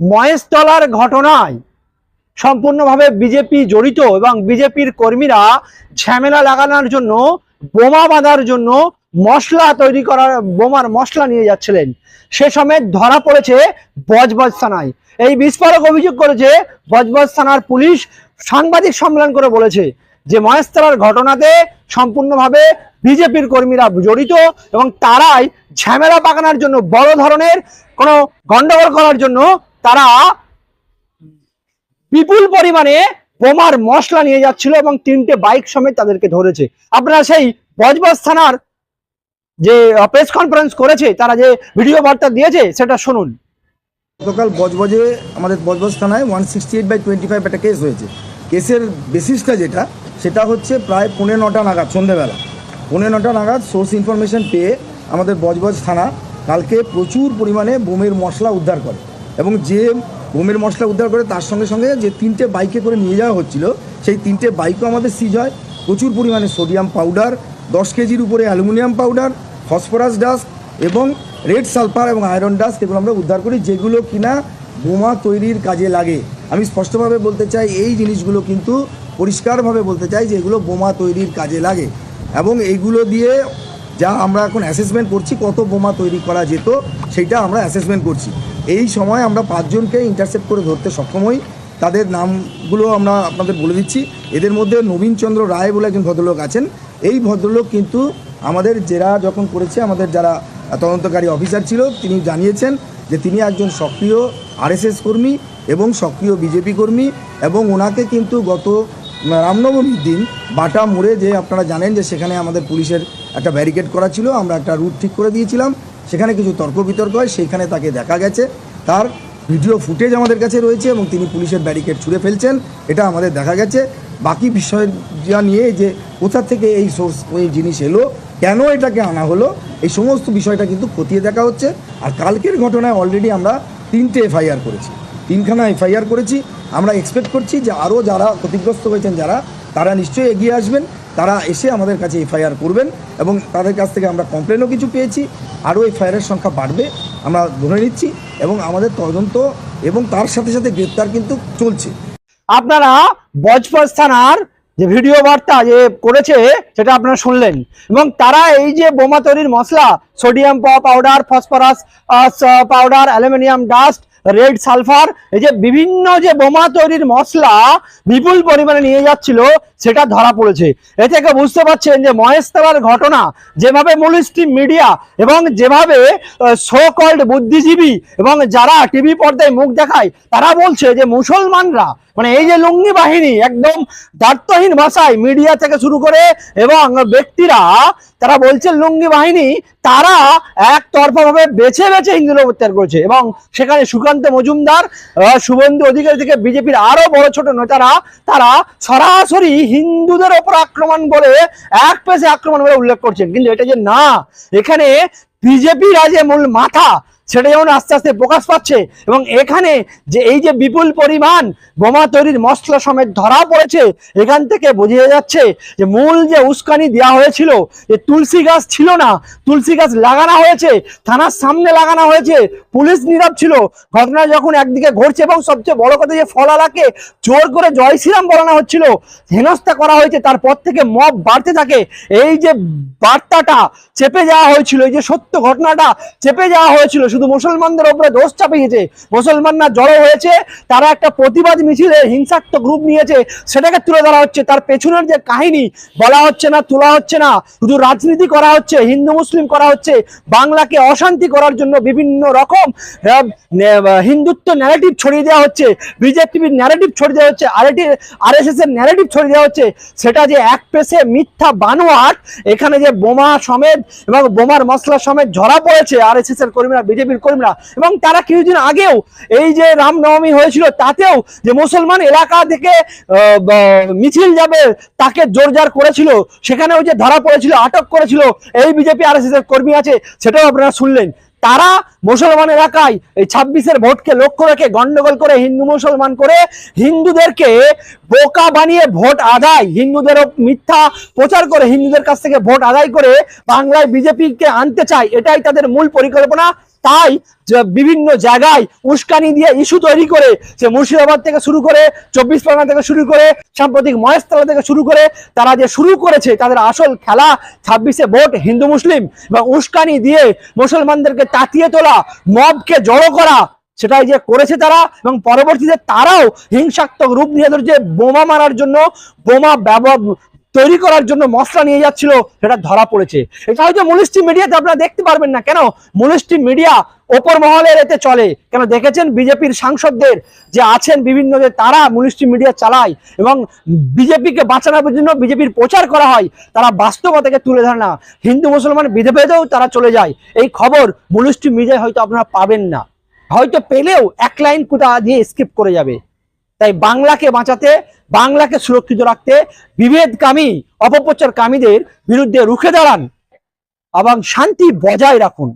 মহেশতলার ঘটনায় সম্পূর্ণভাবে বিজেপি জড়িত এবং বিজেপির কর্মীরা ঝামেলা লাগানোর জন্য, বোমা বাঁধার জন্য মশলা তৈরি করার, বোমার মশলা নিয়ে যাচ্ছিলেন। সে সময় ধরা পড়েছে বজবজ থানায়। এই বিস্ফোরক অভিযোগ করেছে বজবজ থানার পুলিশ। সাংবাদিক সম্মেলন করে বলেছে যে মহেশতলার ঘটনাতে সম্পূর্ণভাবে বিজেপির কর্মীরা জড়িত এবং তারাই ঝামেলা পাকানোর জন্য বড় ধরনের কোনো গন্ডগোল করার জন্য তারা বিপুল পরিমাণে বোমার মশলা নিয়ে যাচ্ছিল এবং তিনটে বাইক সমেত তাদেরকে ধরেছে। আপনারা সেই বজবজ থানার যে প্রেস কনফারেন্স করেছে, তারা যে ভিডিও বার্তা দিয়েছে, সেটা শুনুন। গতকাল বজবজে, আমাদের বজবজ থানায় one sixty eight by twenty five একটা কেস হয়েছে। কেসের বেসিসটা যেটা, সেটা হচ্ছে প্রায় পৌনে নটা নাগাদ সন্ধেবেলা পৌনে নটা নাগাদ সোর্স ইনফরমেশন পেয়ে আমাদের বজবজ থানা কালকে প্রচুর পরিমাণে বোমের মশলা উদ্ধার করে। এবং যে বোমের মশলা উদ্ধার করে তার সঙ্গে সঙ্গে যে তিনটে বাইকে করে নিয়ে যাওয়া হচ্ছিল, সেই তিনটে বাইকও আমাদের সিজ হয়। প্রচুর পরিমাণে সোডিয়াম পাউডার দশ কেজির উপরে অ্যালুমিনিয়াম পাউডার ফসফরাস ডাস্ট এবং রেড সালফার এবং আয়রন ডাস্ট এগুলো আমরা উদ্ধার করি, যেগুলো কিনা বোমা তৈরির কাজে লাগে। আমি স্পষ্টভাবে বলতে চাই, এই জিনিসগুলো কিন্তু পরিষ্কারভাবে বলতে চাই যে এগুলো বোমা তৈরির কাজে লাগে। এবং এইগুলো দিয়ে যা আমরা এখন অ্যাসেসমেন্ট করছি, কত বোমা তৈরি করা যেত, সেইটা আমরা অ্যাসেসমেন্ট করছি। এই সময় আমরা পাঁচজনকে ইন্টারসেপ্ট করে ধরতে সক্ষম হই। তাদের নামগুলো আমরা আপনাদের বলে দিচ্ছি। এদের মধ্যে নবীনচন্দ্র রায় বলে একজন ভদ্রলোক আছেন। এই ভদ্রলোক কিন্তু আমাদের জেরা যখন করেছে, আমাদের যারা তদন্তকারী অফিসার ছিল, তিনি জানিয়েছেন যে তিনি একজন সক্রিয় আরএসএস কর্মী এবং সক্রিয় বিজেপি কর্মী এবং ওনাকে কিন্তু গত রামনবমীর দিন বাটা মোড়ে যে আপনারা জানেন যে সেখানে আমাদের পুলিশের একটা ব্যারিকেড করা ছিল, আমরা একটা রুট ঠিক করে দিয়েছিলাম। সেখানে কিছু তর্ক বিতর্ক হয়, সেইখানে তাকে দেখা গেছে। তার ভিডিও ফুটেজ আমাদের কাছে রয়েছে এবং তিনি পুলিশের ব্যারিকেড ছুঁড়ে ফেলছেন, এটা আমাদের দেখা গেছে। বাকি বিষয় যা নিয়ে যে কোথা থেকে এই সোর্স ওই জিনিস এলো, কেন এটাকে আনা হলো, এই সমস্ত বিষয়টা কিন্তু খতিয়ে দেখা হচ্ছে। আর কালকের ঘটনায় অলরেডি আমরা তিনটে এফআইআর করেছি। তিনখানা এফআইআর করেছি। আমরা এক্সপেক্ট করছি যে আরও যারা ক্ষতিগ্রস্ত হয়েছেন যারা, তারা নিশ্চয়ই এগিয়ে আসবেন। তারা এসে আমাদের কাছে এফআইআর করবেন এবং তাদের কাছ থেকে আমরা কমপ্লেনও কিছু পেয়েছি। আরও এফআইআরের সংখ্যা বাড়বে, আমরা ধরে নিচ্ছি এবং আমাদের তদন্ত এবং তার সাথে সাথে গ্রেপ্তার কিন্তু চলছে। আপনারা বজবজ থানার যে ভিডিও বার্তা যে করেছে, সেটা আপনারা শুনলেন। এবং তারা এই যে বোমা তৈরির মশলা, sodium powder, phosphorus powder, aluminium dust, red sulphur, এই যে বিভিন্ন যে বোমা তৈরির মশলা বিপুল পরিমাণে নিয়ে যাচ্ছিল সেটা ধরা পড়েছে। এ থেকে বুঝতে পারছেন যে মহেশতলার ঘটনা যেভাবে মূল স্ট্রিম মিডিয়া এবং যেভাবে সো কল্ড বুদ্ধিজীবী এবং যারা টিভি পর্দায় মুখ দেখায়, তারা বলছে যে মুসলমানরা মানে এই যে লুঙ্গি বাহিনী একদম দার্থহীন ভাষায় মিডিয়া থেকে শুরু করে এবং ব্যক্তিরা, তারা বলছে লুঙ্গি বাহিনী, তারা একতরফা ভাবে বেছে বেছে হিন্দুদের অত্যাচার করেছে এবং সেখানে সুকান্ত মজুমদার শুভেন্দু অধিকারী থেকে বিজেপির আরও বড় ছোট নেতারা, তারা সরাসরি হিন্দুদের ওপর আক্রমণ বলে, এক পেশে আক্রমণ বলে উল্লেখ করছেন। কিন্তু এটা যে না, এখানে বিজেপি রাজে মূল মাথা সেটা যেমন আস্তে আস্তে প্রকাশ পাচ্ছে এবং এখানে যে এই যে বিপুল পরিমাণ বোমা তৈরির মশলা সমেত ধরা পড়েছে, এখান থেকে বোঝা যাচ্ছে যে মূল যে উস্কানি দেওয়া হয়েছিল যে তুলসী গাছ ছিল না, তুলসী গাছ লাগানো হয়েছে, থানার সামনে লাগানো হয়েছে, পুলিশ নীরব ছিল। ঘটনা যখন একদিকে ঘটছে এবং সবচেয়ে বড় কথা যে ফলালাকে জোর করে জয় শ্রীরাম বলানো হচ্ছিল, হেনস্থা করা হয়েছে, তারপর থেকে মব বাড়তে থাকে। এই যে বার্তাটা চেপে যাওয়া হয়েছিল, এই যে সত্য ঘটনাটা চেপে যাওয়া হয়েছিল শুধু মুসলমানদের উপরে দোষ চাপিয়েছে। মুসলমানরা জড়ো হয়েছে, তারা একটা প্রতিবাদ মিছিলে হিংসাত্মক রূপ নিয়েছে, সেটাকে তুলে ধরা হচ্ছে। তার পেছনের যে কাহিনী, বলা হচ্ছে না, তোলা হচ্ছে না। শুধু রাজনীতি করা হচ্ছে, হিন্দু মুসলিম করা হচ্ছে। বাংলাকে অশান্তি করার জন্য বিভিন্ন রকম হিন্দুত্ব ন্যারেটিভ ছড়িয়ে দেওয়া হচ্ছে। বিজেপির ন্যারেটিভ ছড়িয়ে দেওয়া হচ্ছে আরএটি আরএসএস এর ন্যারেটিভ ছড়িয়ে দেওয়া হচ্ছে। সেটা যে এক পেশে মিথ্যা বানোয়াট, এখানে যে বোমা সমেত এবং বোমার মশলা সমেত ঝরা পড়েছে আরএসএস এর কর্মীরা বিজেপির কর্মীরা এবং তারা কিছুদিন আগেও এই যে রামনবমী হয়েছিল, তাতেও যে মুসলমান এলাকা থেকে মিছিল যাবে, তাকে জোরজার করেছিল। সেখানেও যে ধরা পড়েছিল, আটক করেছিল, এই বিজেপি আরএসএস এর কর্মী আছে, সেটাও আপনারা শুনলেন। তারা মুসলমান এলাকায় এই ছাব্বিশের ভোটকে লক্ষ্য রেখে গন্ডগোল করে হিন্দু মুসলমান করে হিন্দুদেরকে বোকা বানিয়ে ভোট আদায়, হিন্দুদের মিথ্যা প্রচার করে হিন্দুদের কাছ থেকে ভোট আদায় করে বাংলায় বিজেপিকে আনতে চায়, এটাই তাদের মূল পরিকল্পনা। তাই বিভিন্ন জায়গায় উস্কানি দিয়ে ইস্যু তৈরি করে সে মুর্শিদাবাদ থেকে শুরু করে, চব্বিশ পরগনা থেকে শুরু করে, সাম্প্রতিক মহেশতলা থেকে শুরু করে তারা যে শুরু করেছে, তাদের আসল খেলা ছাব্বিশে ভোট হিন্দু মুসলিম এবং উস্কানি দিয়ে মুসলমানদেরকে তাতিয়ে তোলা, মবকে জড়ো করা, সেটাই যে করেছে তারা এবং পরবর্তীতে তারাও হিংসাত্মক রূপ নিয়ে ধরছে বোমা মারার জন্য, বোমা ব্যবহার তৈরি করার জন্য মশলা নিয়ে যাচ্ছিল, সেটা ধরা পড়েছে। এটা হয়তো মুলিস্টি মিডিয়াতে আপনারা দেখতে পারবেন না। কেন? মুলিস্টি মিডিয়া ওপর মহলের এতে চলে। কেন দেখেছেন? বিজেপির সাংসদদের যে আছেন বিভিন্ন যে তারা মুলিস্টি মিডিয়া চালায় এবং বিজেপিকে বাঁচানোর জন্য বিজেপির প্রচার করা হয়, তারা বাস্তবতাকে তুলে ধরে না। হিন্দু, মুসলমান বিধভেদেও তারা চলে যায়। এই খবর মুলিস্টি মিডিয়ায় হয়তো আপনারা পাবেন না। হয়তো পেলেও এক লাইন কোথা দিয়ে স্কিপ করে যাবে। তাই বাংলাকে বাঁচাতে, বাংলাকে সুরক্ষিত রাখতে বিভেদকামী, অপপ্রচারকামীদের বিরুদ্ধে রুখে দাঁড়ান এবং শান্তি বজায় রাখুন।